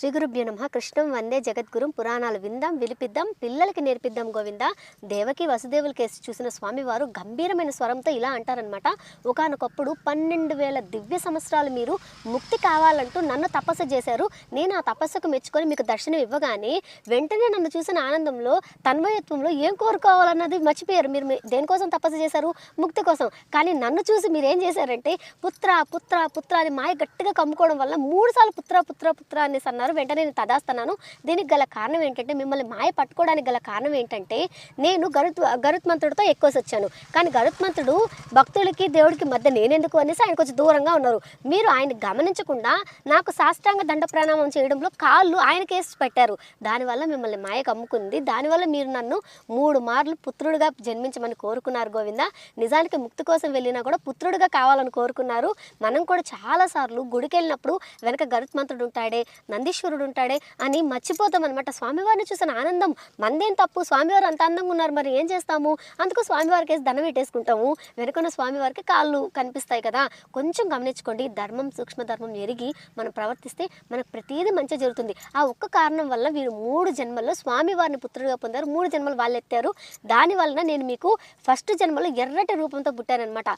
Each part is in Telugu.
శ్రీ గురుభ్యో నమ. కృష్ణం వందే జగద్గురుం పురాణాలు విందాం విలిపిద్దాం పిల్లలకి నేర్పిద్దాం గోవింద. దేవకి వసుదేవుల కేసు చూసిన స్వామివారు గంభీరమైన స్వరంతో ఇలా అంటారనమాట ఒకనొకప్పుడు పన్నెండు వేల దివ్య సంవత్సరాలు మీరు ముక్తి కావాలంటూ నన్ను తపస్సు చేశారు. నేను ఆ తపస్సుకు మెచ్చుకొని మీకు దర్శనం ఇవ్వగానే వెంటనే నన్ను చూసిన ఆనందంలో తన్మయత్వంలో ఏం కోరుకోవాలన్నది మర్చిపోయారు. మీరు దేనికోసం తపస్సు చేశారు? ముక్తి కోసం. కానీ నన్ను చూసి మీరు ఏం చేశారంటే పుత్ర పుత్ర పుత్ర అని మాయ గట్టిగా కమ్ముకోవడం వల్ల మూడు సార్లు పుత్ర పుత్ర పుత్ర అనేసి అన్నారు. వెంటనే నేను తదాస్తున్నాను. దీనికి గల కారణం ఏంటంటే మిమ్మల్ని మాయ పట్టుకోవడానికి గల కారణం ఏంటంటే నేను గరుత్ గరుత్మంతుడితో ఎక్కువ వచ్చాను కానీ గరుత్మంతుడు భక్తులకి దేవుడికి మధ్య నేనెందుకు అనేసి ఆయన కొంచెం దూరంగా ఉన్నారు. మీరు ఆయన గమనించకుండా నాకు సాష్టాంగ దండ ప్రణామం చేయడంలో కాళ్ళు ఆయన కేసు పెట్టారు. దానివల్ల మిమ్మల్ని మాయ కమ్ముకుంది. దానివల్ల మీరు నన్ను మూడు మార్లు పుత్రుడిగా జన్మించమని కోరుకున్నారు గోవింద. నిజానికి ముక్తి కోసం వెళ్ళినా కూడా పుత్రుడిగా కావాలని కోరుకున్నారు. మనం కూడా చాలాసార్లు గుడికి వెళ్ళినప్పుడు వెనక గరుత్మంతుడు ఉంటాడే. పరమేశ్వరుడు ఉంటాడే అని మర్చిపోతాం అనమాట స్వామివారిని చూసిన ఆనందం మందేం తప్పు? స్వామివారు అంత అందంగా ఉన్నారు మరి ఏం చేస్తాము? అందుకు స్వామివారికి వేసి దండం పెట్టేసుకుంటాము. వెనుకన్న స్వామివారికి కాళ్ళు కనిపిస్తాయి కదా. కొంచెం గమనించుకోండి. ధర్మం సూక్ష్మ ధర్మం ఎరిగి మనం ప్రవర్తిస్తే మనకు ప్రతిదీ మంచి జరుగుతుంది. ఆ ఒక్క కారణం వల్ల వీరు మూడు జన్మల్లో స్వామివారిని పుత్రుడిగా పొందారు. మూడు జన్మలు వాళ్ళు ఎత్తారు దాని వలన నేను మీకు ఫస్ట్ జన్మలో ఎర్రటి రూపంతో పుట్టానమాట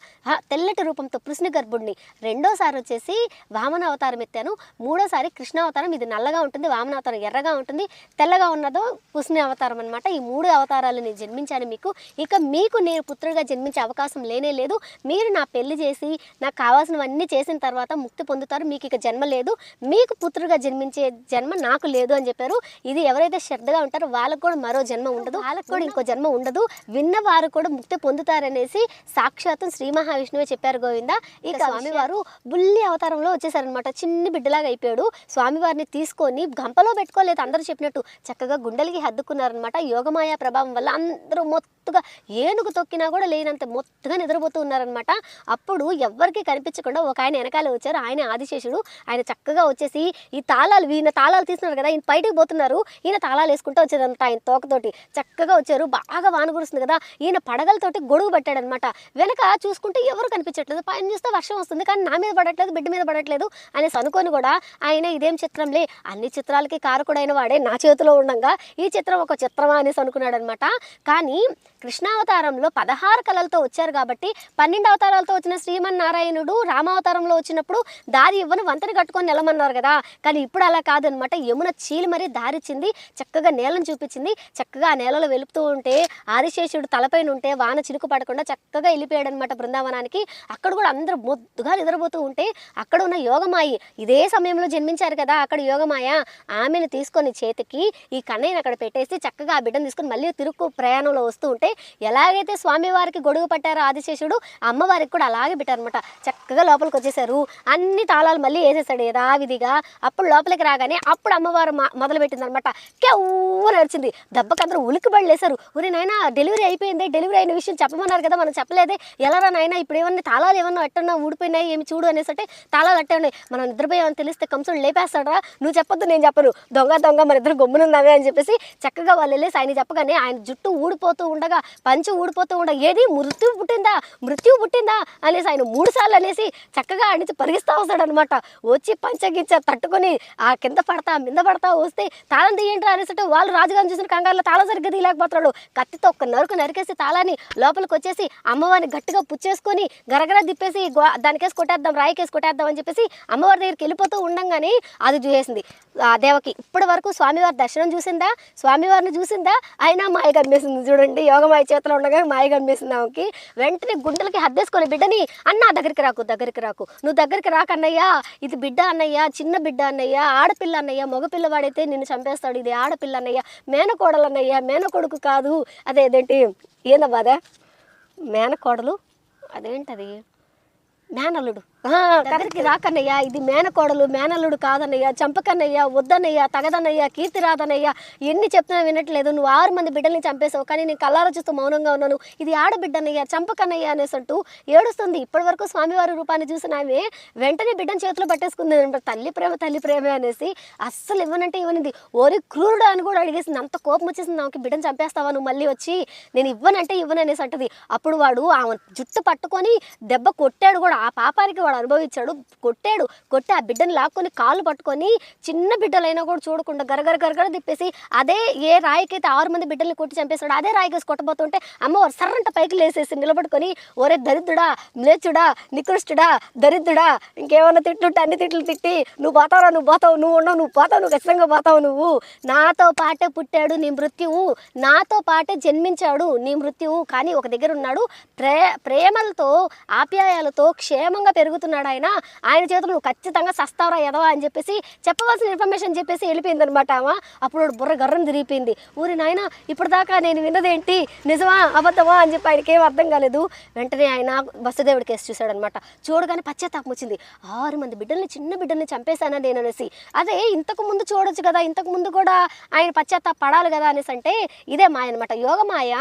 తెల్లటి రూపంతో కృష్ణ గర్భుడిని రెండోసారి వచ్చేసి వామన అవతారం ఎత్తాను. మూడోసారి కృష్ణ అవతారం ఇది నల్లగా ఉంటుంది వామన అవతారం ఎర్రగా ఉంటుంది తెల్లగా ఉన్నదో కృష్ణ అవతారం అనమాట ఈ మూడు అవతారాలు నేను జన్మించాను మీకు. ఇక మీకు నేను పుత్రుడిగా జన్మించే అవకాశం లేనే లేదు. మీరు నా పెళ్ళి చేసి నాకు కావాల్సినవన్నీ చేసిన తర్వాత ముక్తి పొందుతారు. మీకు ఇక జన్మ లేదు. మీకు పుత్రుడిగా జన్మించే జన్మ నాకు లేదు అని చెప్పారు. ఇది ఎవరైతే శ్రద్ధగా ఉంటారో వాళ్ళకు కూడా మరో జన్మ ఉండదు. వాళ్ళకు కూడా ఇంకో జన్మ ఉండదు. విన్న వారు కూడా ముక్తి పొందుతారనేసి సాక్షాత్తు శ్రీ మహావిష్ణువే చెప్పారు గోవింద. ఇక స్వామివారు బుల్లి అవతారంలో వచ్చేసారనమాట చిన్ని బిడ్డలాగా అయిపోయాడు. స్వామివారిని తీసుకొని గంపలో పెట్టుకోలేదు అందరూ చెప్పినట్టు. చక్కగా గుండెలకి హద్దుకున్నారనమాట యోగమాయ ప్రభావం వల్ల అందరూ మొత్తుగా ఏనుగు తొక్కినా కూడా లేనంత మొత్తగా నిద్రపోతూ ఉన్నారనమాట అప్పుడు ఎవరికి కనిపించకుండా ఒక ఆయన వెనకాలే వచ్చారు. ఆయన ఆదిశేషుడు. ఆయన చక్కగా వచ్చేసి ఈ తాళాలు ఈయన తాళాలు తీస్తున్నారు కదా ఈయన బయటకు పోతున్నారు. ఈయన తాళాలు వేసుకుంటూ వచ్చేదంట ఆయన తోకతోటి. చక్కగా వచ్చారు. బాగా వాన కురుస్తుంది కదా. ఈయన పడగలతోటి గొడుగు పట్టాడనమాట వెనక చూసుకుంటే ఎవరు కనిపించట్లేదు. పైన చూస్తే వర్షం వస్తుంది. కానీ నా మీద పడట్లేదు బిడ్డ మీద పడట్లేదు అనేసి అనుకొని కూడా ఆయన ఇదేం చిత్రంలే అన్ని చిత్రాలకి కారకుడైన వాడే నా చేతిలో ఉండగా ఈ చిత్రం ఒక చిత్రమా అనేసి అనుకున్నాడనమాట. కానీ కృష్ణావతారంలో పదహారు కళలతో వచ్చారు కాబట్టి పన్నెండు అవతారాలతో వచ్చిన శ్రీమన్నారాయణుడు రామావతారంలో వచ్చినప్పుడు దారి ఇవ్వని వంతెన కట్టుకొని నిలమన్నారు కదా. కానీ ఇప్పుడు అలా కాదనమాట. యమున చీలి మరీ దారిచ్చింది చక్కగా నేలను చూపించింది. చక్కగా ఆ నేలలో వెలుపుతూ ఉంటే ఆదిశేషుడు తలపైన ఉంటే వాన చినుకు పడకుండా చక్కగా వెళ్ళిపోయాడనమాట బృందావనానికి. అక్కడ కూడా అందరూ మొద్దుగా నిద్రపోతూ ఉంటే అక్కడ ఉన్న యోగమాయి ఇదే సమయంలో జన్మించారు కదా. అక్కడ యోగమాయ ఆమెను తీసుకొని చేతికి ఈ కన్నయ్యను అక్కడ పెట్టేసి చక్కగా ఆ బిడ్డను తీసుకొని మళ్ళీ తిరుక్కు ప్రయాణంలో వస్తూ ఉంటే ఎలాగైతే స్వామివారికి గొడుగు పట్టారో ఆదిశేషుడు అమ్మవారికి కూడా అలాగే పెట్టారనమాట చక్కగా లోపలికి వచ్చేసారు. అన్ని తాళాలు మళ్ళీ వేసేసాడు యథావిధిగా. అప్పుడు లోపలికి రాగానే అప్పుడు అమ్మవారు మా- మొదలుపెట్టింది అనమాట కెవ్వు నడిచింది దెబ్బకందరూ ఉలికిబడి లేసారు ఉరి నాయన డెలివరీ అయిపోయింది. డెలివరీ అయిన విషయం చెప్పమన్నారు కదా మనం చెప్పలేదే. ఎలారా నాయన ఇప్పుడు ఏమన్నా తాళాలు ఏమన్నా అట్టన్నా ఊడిపోయినాయి ఏమి చూడు అనేసి అంటే తాళాలు అట్టే ఉన్నాయి. మనం నిద్రపోయామని తెలిస్తే కంసుడు రా నువ్వు చెప్పొద్దు నేను చెప్పను. దొంగ దొంగ మన ఇద్దరు గమ్మునున్నావే అని చెప్పేసి చక్కగా వాళ్ళు వెళ్ళేసి ఆయన చెప్పగానే ఆయన జుట్టు ఊడిపోతూ ఉండగా పంచి ఊడిపోతూ ఉండగా ఏది? మృత్యు పుట్టిందా? మృత్యు పుట్టిందా? అనేసి ఆయన మూడు సార్లు అనేసి చక్కగా ఆయన నుంచి పరిగిస్తా వస్తాడనమాట వచ్చి పంచగించ తట్టుకొని ఆ కింద పడతా మింద పడతా వస్తే తాళం తీయండి అనేసి వాళ్ళు రాజుగారిని చూసిన కంగారులో తాళం సరిగ్గా తీయలేకపోతున్నాడు. కత్తితో ఒక నరుకు నరికేసి తాళాన్ని లోపలికి వచ్చేసి అమ్మవారిని గట్టిగా పుచ్చేసుకొని గరగర తిప్పేసి గో- దానికేసి కొట్టేద్దాం రాయికేసి కొట్టేద్దాం అని చెప్పేసి అమ్మవారి దగ్గరికి వెళ్ళిపోతూ ఉండంగానే అది చేసింది. ఆ దేవకి ఇప్పటి వరకు స్వామివారి దర్శనం చూసిందా? స్వామివారిని చూసిందా? అయినా మాయ కనిపిస్తుంది చూడండి యోగమాయ చేతిలో ఉండగా మాయ కనిపిస్తుంది ఆమెకి. వెంటనే గుండెలకి హద్దేసుకొని బిడ్డని అన్న దగ్గరికి రాకు దగ్గరికి రాకు. నువ్వు దగ్గరికి రాకన్నయ్యా ఇది బిడ్డ అన్నయ్య చిన్న బిడ్డ అన్నయ్య ఆడపిల్ల అన్నయ్య. మగపిల్లవాడైతే నిన్ను చంపేస్తాడు. ఇది ఆడపిల్ల అన్నయ్య. మేనకోడలు అన్నయ్య. మేనకొడుకు కాదు. అదేదేంటి? ఏందబ్బా అదే? మేనకోడలు? అదేంటది? మేనల్లుడు. దగ్గరికి రాకన్నయ్య ఇది మేనకోడలు మేనల్లుడు కాదన్నయ్య చంపకన్నయ్య వద్దన్నయ్య తగదన్నయ్య కీర్తి రాదన్నయ్య ఎన్ని చెప్తున్నా వినట్లేదు నువ్వు ఆరు మంది బిడ్డల్ని చంపేశావు కానీ నేను కళ్ళారా చూస్తూ మౌనంగా ఉన్నాను. ఇది ఆడబిడ్డన్నయ్య చంపకన్నయ్య అనేసి అంటూ ఏడుస్తుంది. ఇప్పటి వరకు స్వామివారి రూపాన్ని చూసిన ఆమె వెంటనే బిడ్డను చేతిలో పట్టేసుకుంది. అనమాట. తల్లి ప్రేమ తల్లి ప్రేమే అనేసి అస్సలు ఇవ్వనంటే ఇవ్వనింది. ఓరి క్రూరుడు అని కూడా అడిగేసింది. అంత కోపం వచ్చేసింది. ఆమెకి బిడ్డను చంపేస్తావా? నువ్వు మళ్ళీ వచ్చి నేను ఇవ్వనంటే ఇవ్వను అనేసి అంటది. అప్పుడు వాడు ఆమె జుట్టు పట్టుకొని దెబ్బ కొట్టాడు కూడా. ఆ పాపానికి వాడు అనుభవించాడు కొట్టాడు. కొట్టి ఆ బిడ్డని లాక్కొని కాళ్ళు పట్టుకొని చిన్న బిడ్డలైనా కూడా చూడకుండా గరగర గరగర తిప్పేసి అదే ఏ రాయికైతే ఆరు మంది బిడ్డల్ని కొట్టి చంపేశాడు అదే రాయికేసి కొట్టబోతుంటే అమ్మవారు సర్రంట పైకి లేసేసి నిలబడుకొని ఒరే దరిద్రుడా మ్లేచుడా నికృష్టుడా దరిద్రుడా ఇంకేమైనా తిట్లుంటే అన్ని తిట్లు తిట్టి నువ్వు పోతావురా నువ్వు పోతావు నువ్వు ఉండవు నువ్వు పోతావు నువ్వు ఖచ్చితంగా పోతావు నువ్వు. నాతో పాటే పుట్టాడు నీ మృత్యువు. నాతో పాటే జన్మించాడు నీ మృత్యువు. కానీ ఒక దగ్గర ఉన్నాడు ప్రే ప్రేమలతో ఆప్యాయాలతో క్షేమంగా పెరుగుతున్నాడు ఆయన. ఆయన చేతులు నువ్వు ఖచ్చితంగా సస్తావరా ఎదవా అని చెప్పేసి చెప్పవలసిన ఇన్ఫర్మేషన్ చెప్పేసి వెళ్ళిపోయింది అనమాట ఆమె. అప్పుడు బుర్ర గర్రం తిరిగిపోయింది. ఊరి నాయన ఇప్పటిదాకా నేను విన్నదేంటి? నిజమా అబద్ధమా అని చెప్పి ఆయనకి ఏం అర్థం కాలేదు. వెంటనే ఆయన బసుదేవుడి కేసు చూశాడనమాట చూడగానే పశ్చాత్తాపం వచ్చింది. ఆరు మంది బిడ్డల్ని చిన్న బిడ్డల్ని చంపేశానా నేను అనేసి అదే ఇంతకు ముందు చూడొచ్చు కదా ఇంతకు ముందు కూడా ఆయన పశ్చాత్తాప పడాలి కదా అనేసి అంటే ఇదే మాయ అనమాట యోగమాయ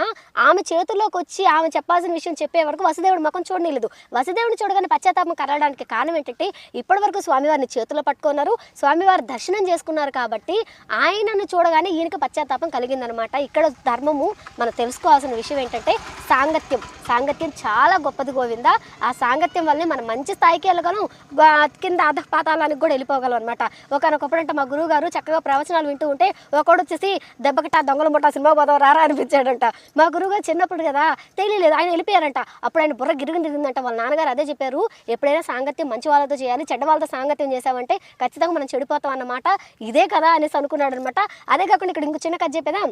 ఆమె చేతుల్లోకి వచ్చి ఆమె చెప్పాల్సిన విషయం చెప్పే వరకు వసుదేవుడి ముఖం చూడలేదు వసుదేవుని చూడగానే పశ్చాత్తాపం కలగడానికి కారణం ఏంటంటే ఇప్పటివరకు స్వామివారిని చేతిలో పట్టుకున్నారు. స్వామివారి దర్శనం చేసుకున్నారు కాబట్టి ఆయనను చూడగానే ఈయనకి పశ్చాత్తాపం కలిగిందనమాట ఇక్కడ ధర్మము మనం తెలుసుకోవాల్సిన విషయం ఏంటంటే సాంగత్యం. సాంగత్యం చాలా గొప్పది గోవింద. ఆ సాంగత్యం వల్లనే మనం మంచి స్థాయికి వెళ్ళగలం. కింద అధ కూడా వెళ్ళిపోగలం అనమాట ఒకనొకప్పుడు అంటే మా గురువు గారు చక్కగా ప్రవచనాలు వింటూ ఉంటే ఒకడు వచ్చేసి దెబ్బకట దొంగల ముట్ట సినిమా పోదాం రారా అనిపించాడంట. మా గురువు గారు చిన్నప్పుడు కదా తెలియలేదు. ఆయన వెళ్ళిపోయారంట. అప్పుడు ఆయన బుర్ర గిరిగిన తిరిగిందంట. వాళ్ళ నాన్నగారు అదే చెప్పారు. ఎప్పుడైనా సాంగత్యం మంచి వాళ్ళతో చేయాలి చెడ్డ వాళ్ళతో సాంగత్యం చేసామంటే ఖచ్చితంగా మనం చెడిపోతాం అన్నమాట. ఇదే కదా అనేసి అనుకున్నాడు అనమాట అదే కాకుండా ఇక్కడ ఇంకో చిన్న కథ చెప్పేదా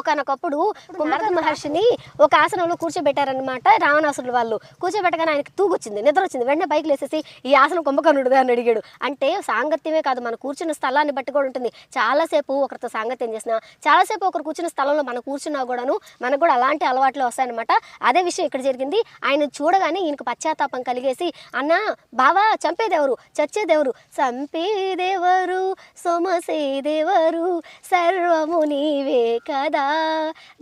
ఒకనొకప్పుడు కుంభక మహర్షిని ఒక ఆసనంలో కూర్చోబెట్టారనమాట రావణాసురుడు వాళ్ళు. కూర్చోబెట్టగానే ఆయనకి తూగొచ్చింది నిద్ర వచ్చింది వెంటనే పైకి లేసేసి ఈ ఆసనం కుంభకర్ణుడిదే అని అడిగాడు. అంటే సాంగత్యమే కాదు మనం కూర్చున్న స్థలాన్ని బట్టి కూడా ఉంటుంది. చాలాసేపు ఒకరితో సాంగత్యం చేసిన చాలాసేపు ఒకరు కూర్చున్న స్థలంలో మనం కూర్చున్నా కూడాను మనకు కూడా అలాంటి అలవాట్లు వస్తాయన్నమాట. అదే విషయం ఇక్కడ జరిగింది. ఆయన చూడగానే ఈయనకు పశ్చాత్తాపం కలిగేసి అన్న బావా చంపేదెవరు చచ్చేదెవరు చంపేదెవరు సొమసేదెవరు సర్వము నీవే కదా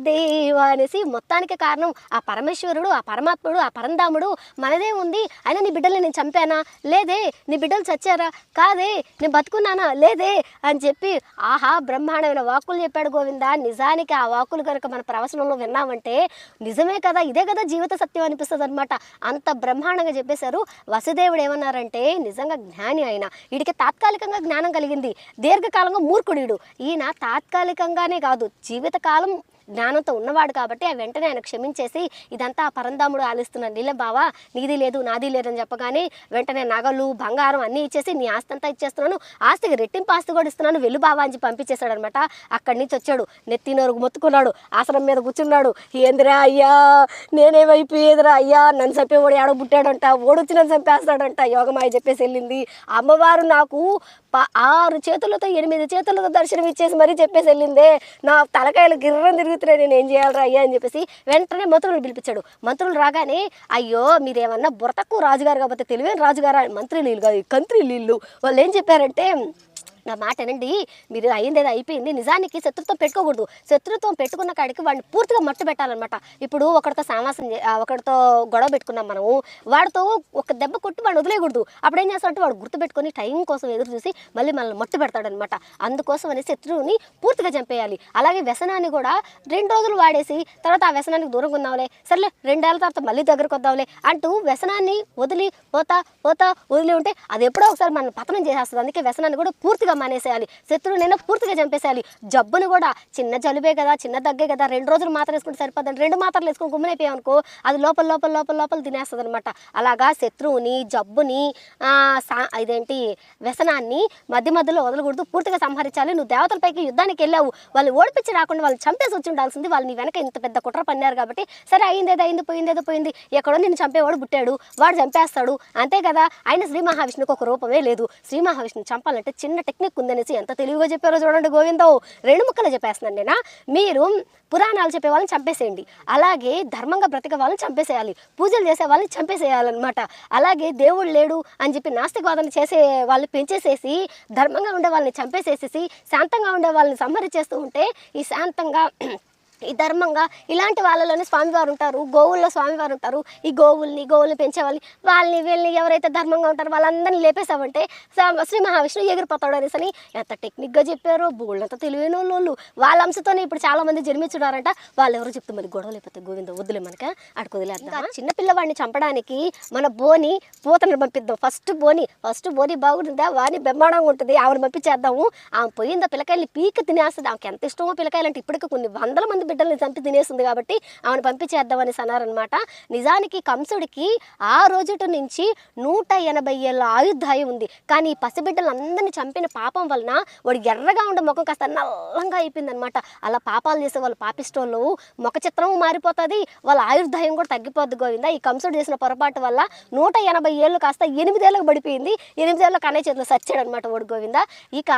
దేవా అనేసి మొత్తానికి కారణం ఆ పరమేశ్వరుడు ఆ పరమాత్ముడు ఆ పరంధాముడు మనదే ఉంది. అయినా నీ బిడ్డల్ని నేను చంపానా? లేదే. నీ బిడ్డలు చచ్చారా? కాదే. నేను బతుకున్నానా? లేదే అని చెప్పి ఆహా బ్రహ్మాండమైన వాక్కులు చెప్పాడు గోవింద. నిజానికి ఆ వాక్కులు కనుక మన ప్రవచనంలో విన్నామంటే నిజమే కదా. ఇదే కదా జీవిత సత్యం అనిపిస్తుంది అనమాట అంత బ్రహ్మాండంగా చెప్పేశారు. వసుదేవుడు ఏమన్నారంటే నిజంగా జ్ఞాని ఆయన. వీడికి తాత్కాలికంగా జ్ఞానం కలిగింది. దీర్ఘకాలంగా మూర్ఖుడు ఈయన తాత్కాలికంగానే కాదు కాలం జ్ఞానంతో ఉన్నవాడు కాబట్టి ఆ వెంటనే ఆయన క్షమించేసి ఇదంతా ఆ పరంధాముడు ఆలిస్తున్నాడు నీళ్ళ బావా నీది లేదు నాది లేదని చెప్పగానే వెంటనే నగలు బంగారం అన్నీ ఇచ్చేసి నీ ఆస్తి అంతా ఇచ్చేస్తున్నాను. ఆస్తికి రెట్టింపు ఆస్తి కూడా ఇస్తున్నాను వెళ్ళు బావా అని పంపించేశాడు అనమాట అక్కడి నుంచి వచ్చాడు. నెత్తి నోరుకు మొత్తుకున్నాడు. ఆసనం మీద కూర్చున్నాడు. ఏందిరా అయ్యా నేనేమైపోయేదిరా అయ్యా నన్ను చంపేవాడు ఏడో పుట్టాడంట ఓడొచ్చి నన్ను చంపేస్తాడంట యోగమాయ చెప్పేసి వెళ్ళింది. అమ్మవారు నాకు ఆరు చేతులతో ఎనిమిది చేతులతో దర్శనం ఇచ్చేసి మరీ చెప్పేసి వెళ్ళిందే. నా తలకాయలు గిర్రం తిరుగుతున్నాయి నేను ఏం చేయాలరా అయ్యా అని చెప్పేసి వెంటనే మంత్రులు పిలిపించాడు. మంత్రులు రాగానే అయ్యో మీరేమన్నా బురతకు రాజుగారు కాకపోతే తెలివైన రాజుగారు? మంత్రి నీళ్ళు కాదు కంత్రి నీళ్ళు. వాళ్ళు ఏం చెప్పారంటే నా మాట వినండి. మీరు అయింది అయిపోయింది. నిజానికి శత్రుత్వం పెట్టుకోకూడదు. శత్రుత్వం పెట్టుకున్న కాడికి వాడిని పూర్తిగా మట్టు పెట్టాలన్నమాట. ఇప్పుడు ఒకరితో సామాసం చే- ఒకరితో గొడవ పెట్టుకున్నాం మనము. వాడితో ఒక దెబ్బ కొట్టి వాడిని వదిలేయకూడదు. అప్పుడు ఏం చేస్తాడంటే వాడు గుర్తుపెట్టుకొని టైం కోసం ఎదురు చూసి మళ్ళీ మనల్ని మట్టు పెడతాడనమాట అందుకోసం అని శత్రువుని పూర్తిగా చంపేయాలి. అలాగే వ్యసనాన్ని కూడా రెండు రోజులు వాడేసి తర్వాత ఆ వ్యసనానికి దూరంగా ఉందాంలే. సర్లే రెండేళ్ళ తర్వాత మళ్ళీ దగ్గరకు వద్దాంలే అంటూ వ్యసనాన్ని వదిలి పోతా పోతా వదిలి ఉంటే అది ఎప్పుడో ఒకసారి మనం పతనం చేసేస్తుంది. అందుకే వ్యసనాన్ని కూడా పూర్తిగా మానేసేయాలి. శత్రువునైనా పూర్తిగా చంపేసేయాలి. జబ్బును కూడా చిన్న జలుబే కదా చిన్న దగ్గే కదా. రెండు రోజులు మాత్రం వేసుకుంటే సరిపోద్దని రెండు మాత్రలు వేసుకుని గుమ్మనైపోయాం అనుకో అది లోపల లోపల లోపల లోపల తినేస్తుంది అనమాట అలాగా శత్రువుని జబ్బుని ఆ, సా ఇదేంటి వ్యసనాన్ని మధ్య మధ్యలో వదలకూడదు. పూర్తిగా సంహరించాలి. నువ్వు దేవతలపైకి యుద్ధానికి వెళ్ళావు. వాళ్ళు ఓడిపించి రాకుండా వాళ్ళు చంపేసి వచ్చి ఉండాల్సింది వాళ్ళు. నీ వెనక ఇంత పెద్ద కుట్ర పన్నారు కాబట్టి సరే అయిందేదో అయింది పోయిందేదో పోయింది. ఎక్కడో నిన్ను చంపేవాడు పుట్టాడు. వాడు చంపేస్తాడు. అంతే కదా. ఆయన శ్రీ మహావిష్ణుకు ఒక రూపమే లేదు. శ్రీ మహావిష్ణుని చంపాలంటే చిన్న టెక్నిక్ ఉందనేసి ఎంత తెలివిగా చెప్పారో చూడండి గోవిందావు రెండు ముక్కలు చెప్పేస్తున్నాను నేను? మీరు పురాణాలు చెప్పే వాళ్ళని చంపేసేయండి. అలాగే ధర్మంగా బ్రతికే వాళ్ళని చంపేసేయాలి. పూజలు చేసే వాళ్ళని చంపేసేయాలన్నమాట. అలాగే దేవుడు లేడు అని చెప్పి నాస్తికవాదాన్ని చేసే వాళ్ళు పెంచేసేసి ధర్మంగా ఉండే వాళ్ళని చంపేసేసేసి శాంతంగా ఉండే వాళ్ళని సంహరించేస్తూ ఉంటే ఈ శాంతంగా ఈ ధర్మంగా ఇలాంటి వాళ్ళలోనే స్వామివారు ఉంటారు గోవుల్లో స్వామివారు ఉంటారు. ఈ గోవుల్ని గోవుల్ని పెంచే వాళ్ళని వాళ్ళని వీళ్ళని ఎవరైతే ధర్మంగా ఉంటారో వాళ్ళందరినీ లేపేసామంటే శ్రీ మహావిష్ణువు ఎగిరిపోతాడు అనేసి అని ఎంత టెక్నిక్గా చెప్పారో బోళ్ళంత తెలివైన వాళ్ళు వాళ్ళ అంశతోనే ఇప్పుడు చాలా మంది జన్మించున్నారంట. వాళ్ళు ఎవరు చెప్తే మరి గొడవలు అయిపోతాయి. గోవింద వద్దులే మనక వదిలేద్దాం చిన్న పిల్లవాడిని చంపడానికి మన బోని పూతను పంపిద్దాం. ఫస్ట్ బోని ఫస్ట్ బోని బాగుంటుందా? వాని బ్రహ్మాండంగా ఉంటుంది. ఆవిడ పంపించేద్దాము. ఆమె పోయిందా? పిల్లకాయల్ని పీక తినేస్తుంది. ఆమెకి ఎంత ఇష్టమో పిల్లకాయలు అంటే ఇప్పటికి కొన్ని వందల మంది బిడ్డల్ని చంపి తినేసింది కాబట్టి ఆమెను పంపించేద్దామని అన్నారనమాట నిజానికి కంసుడికి ఆ రోజుటి నుంచి నూట ఎనభై ఏళ్ళ ఆయుర్దాయం ఉంది. కానీ ఈ పసిబిడ్డలందరినీ చంపిన పాపం వలన వాడు ఎర్రగా ఉండే ముఖం కాస్త నల్లంగా అయిపోయింది అనమాట అలా పాపాలు చేసే వాళ్ళు పాపిస్తోళ్ళు ముఖ చిత్రం మారిపోతుంది వాళ్ళ ఆయుర్దాయం కూడా తగ్గిపోద్ది గోవిందా. ఈ కంసుడు చేసిన పొరపాటు వల్ల నూట ఎనభై ఏళ్ళు కాస్త ఎనిమిదేళ్ళకు పడిపోయింది. ఎనిమిదేళ్ళకు అనే చేతిలో సచ్చాడు అనమాట వాడు గోవిందా. ఇక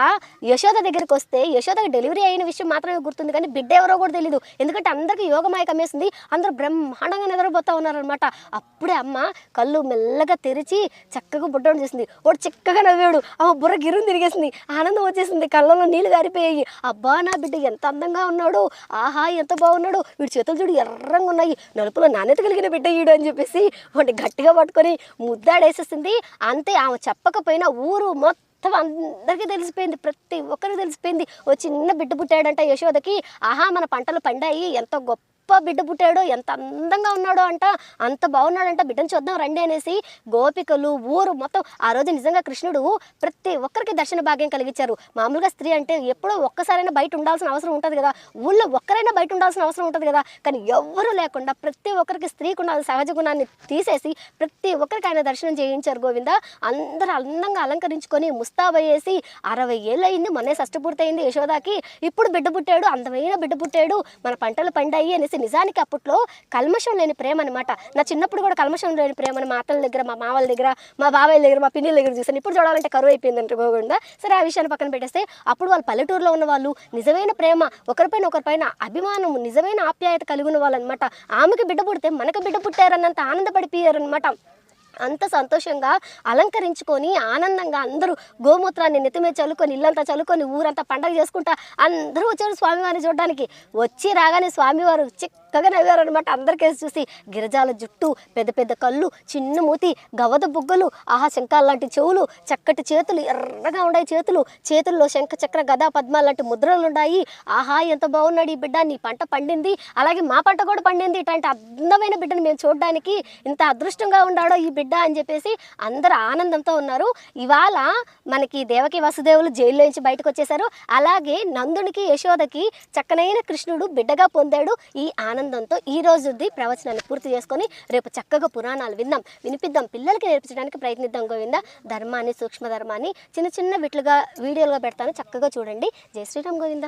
యశోద దగ్గరికి వస్తే యశోదకి డెలివరీ అయిన విషయం మాత్రమే గుర్తుంది కానీ బిడ్డ ఎవరో కూడా తెలియదు ఎందుకంటే అందరికీ యోగమాయ కమ్మేసింది అందరూ బ్రహ్మాండంగా నిద్రపోతూ ఉన్నారనమాట అప్పుడే అమ్మ కళ్ళు మెల్లగా తెరిచి చక్కగా బుడ్డను చేసింది. వాడు చక్కగా నవ్వాడు. ఆ బుర్ర గిరుని తిరిగేసింది. ఆనందం వచ్చేసింది. కళ్ళలో నీళ్ళు గారిపోయాయి. అబ్బా నా బిడ్డ ఎంత అందంగా ఉన్నాడు. ఆహా ఎంత బాగున్నాడు. వీడి చేతులు చూడు ఎర్రంగా ఉన్నాయి. నలుపులో నాణ్యత కలిగిన బిడ్డ ఈడు అని చెప్పేసి వాడిని గట్టిగా పట్టుకొని ముద్దాడేసేసింది. అంతే ఆమె చెప్పకపోయినా ఊరు మొత్తం అందరికీ తెలిసిపోయింది. ప్రతి ఒక్కరికి తెలిసిపోయింది. ఓ చిన్న బిడ్డ పుట్టాడంట యశోదకి. ఆహా మన పంటలు పండాయి. ఎంతో గొప్ప బిడ్డ పుట్టాడు ఎంత అందంగా ఉన్నాడో అంట అంత బాగున్నాడంట బిడ్డను చూద్దాం రండి అనేసి గోపికలు ఊరు మొత్తం ఆ రోజు నిజంగా కృష్ణుడు ప్రతి ఒక్కరికి దర్శన భాగ్యం కలిగించారు. మామూలుగా స్త్రీ అంటే ఎప్పుడో ఒక్కసారైనా బయట ఉండాల్సిన అవసరం ఉంటుంది కదా. ఊళ్ళో ఒక్కరైనా బయట ఉండాల్సిన అవసరం ఉంటుంది కదా. కానీ ఎవ్వరూ లేకుండా ప్రతి ఒక్కరికి స్త్రీకి ఉన్న సహజ గుణాన్ని తీసేసి ప్రతి ఒక్కరికి ఆయన దర్శనం చేయించారు గోవింద. అందరూ అందంగా అలంకరించుకొని ముస్తాబయ్యేసి అరవై ఏళ్ళు అయింది మొన్నే షష్టి పూర్తయింది యశోదాకి. ఇప్పుడు బిడ్డ పుట్టాడు అందమైన బిడ్డ పుట్టాడు మన పంటలు పండాయి అనేసి నిజానికి అప్పట్లో కల్మషం లేని ప్రేమ అనమాట నా చిన్నప్పుడు కూడా కల్మషం లేని ప్రేమను మా అత్తల దగ్గర మా మామల దగ్గర మా బాబాయ్ దగ్గర మా పిన్నిల దగ్గర చూసాను ఇప్పుడు చూడాలంటే కరువు అయిపోయిందంటే గోగుండా సరే ఆ విషయాన్ని పక్కన పెట్టేస్తే అప్పుడు వాళ్ళు పల్లెటూరులో ఉన్న వాళ్ళు నిజమైన ప్రేమ ఒకరిపైన ఒకరిపైన అభిమానం నిజమైన ఆప్యాయత కలిగి ఉన్న వాళ్ళు అనమాట ఆమెకి బిడ్డ పుడితే మనకు బిడ్డ పుట్టారన్నంత ఆనందపడిపోయారనమాట అంత సంతోషంగా అలంకరించుకొని ఆనందంగా అందరూ గోమూత్రాన్ని నెత్తిమే చల్లుకొని ఇల్లంతా చల్లుకొని ఊరంతా పండగ చేసుకుంటా అందరూ వచ్చారు స్వామివారిని చూడడానికి. వచ్చి రాగానే స్వామివారు చక్కగా నవ్వారనమాట అందరికేసి చూసి గిరిజాల జుట్టు పెద్ద పెద్ద కళ్ళు చిన్న మూతి గవద బుగ్గలు ఆహా శంఖాల లాంటి చెవులు చక్కటి చేతులు ఎర్రగా ఉన్నాయి చేతులు. చేతుల్లో శంఖ చక్ర గదా పద్మ లాంటి ముద్రలు ఉన్నాయి ఆహా ఎంత బాగున్నాడు ఈ బిడ్డ నీ పంట పండింది. అలాగే మా పంట కూడా పండింది. ఇట్లాంటి అందమైన బిడ్డను మేము చూడడానికి ఇంత అదృష్టంగా ఉన్నాడో ఈ బిడ్డ అని చెప్పేసి అందరు ఆనందంతో ఉన్నారు. ఇవాళ మనకి దేవకి వసుదేవులు జైల్లో నుంచి బయటకు వచ్చేసారు అలాగే నందునికి యశోదకి చక్కనైన కృష్ణుడు బిడ్డగా పొందాడు. ఈ ఆనందంతో ఈ రోజుది ప్రవచనాన్ని పూర్తి చేసుకొని రేపు చక్కగా పురాణాలు విందాం. వినిపిద్దాం. పిల్లలకి నేర్పించడానికి ప్రయత్నిద్దాం గోవింద. ధర్మాన్ని సూక్ష్మ ధర్మాన్ని చిన్న చిన్న విట్లుగా వీడియోలుగా పెడతాను. చక్కగా చూడండి. జై శ్రీరామ్ గోవింద.